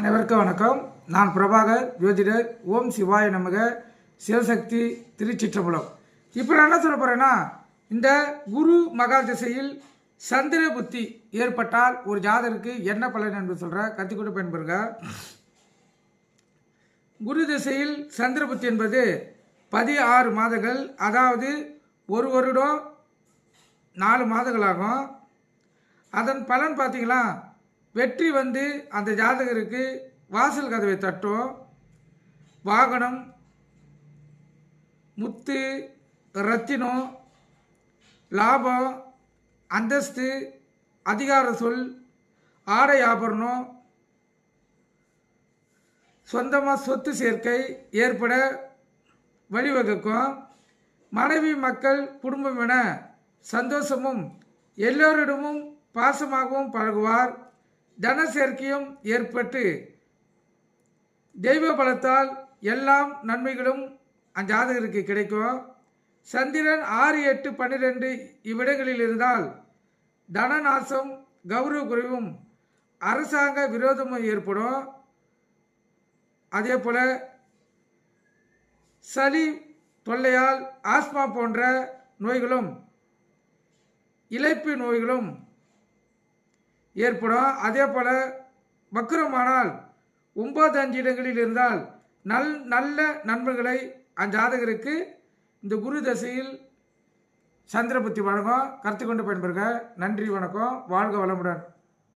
அனைவருக்கும் வணக்கம். நான் பிரபாகர் ஜோதிடர் ஓம் சிவாய நமக சிவசக்தி திருச்சிற்றம்பலம். இப்போ நான் என்ன சொல்ல போகிறேன்னா இந்த குரு மகா திசையில் சந்திர புத்தி ஏற்பட்டால் ஒரு ஜாதருக்கு என்ன பலன் என்று சொல்கிறேன் கற்றுக்கொண்டு பயன்பெறுங்க குரு திசையில் சந்திர புத்தி என்பது பதினாறு மாதங்கள் அதாவது ஒரு வருடம் நாலு மாதங்களாகும். அதன் பலன் பார்த்தீங்களா வெற்றி வந்து அந்த ஜாதகருக்கு வாசல் கதவை தட்டும் வாகனம் முத்து ரத்தினம் லாபம் அந்தஸ்து அதிகார சொல் ஆடை ஆபரணம் சொந்தமாக சொத்து சேர்க்கை ஏற்பட வழிவகுக்கும் மனைவி மக்கள் குடும்பம் என சந்தோஷமும் எல்லோரிடமும் பாசமாகவும் பழகுவார். தன சேர்க்கையும் ஏற்பட்டு தெய்வ பலத்தால் எல்லாம் நன்மைகளும் அஞ்சாதகருக்கு கிடைக்கும். சந்திரன் ஆறு எட்டு பன்னிரெண்டு இவ்விடங்களில் இருந்தால் தனநாசம் கௌரவ குறைவும் அரசாங்க விரோதமும் ஏற்படும். அதே போல் சளி தொல்லையால் ஆஸ்மா போன்ற நோய்களும் இழைப்பு நோய்களும் ஏற்படும். அதே போல் வக்கரமானால் ஒன்பது அஞ்சு இடங்களில் இருந்தால் நல் நல்ல நண்பர்களை அஞ்சாதகருக்கு இந்த குரு தசையில் சந்திரபுத்தி வழங்கும். கருத்து கொண்டு பயன்பெறுக. நன்றி வணக்கம். வாழ்க வளமுடன்.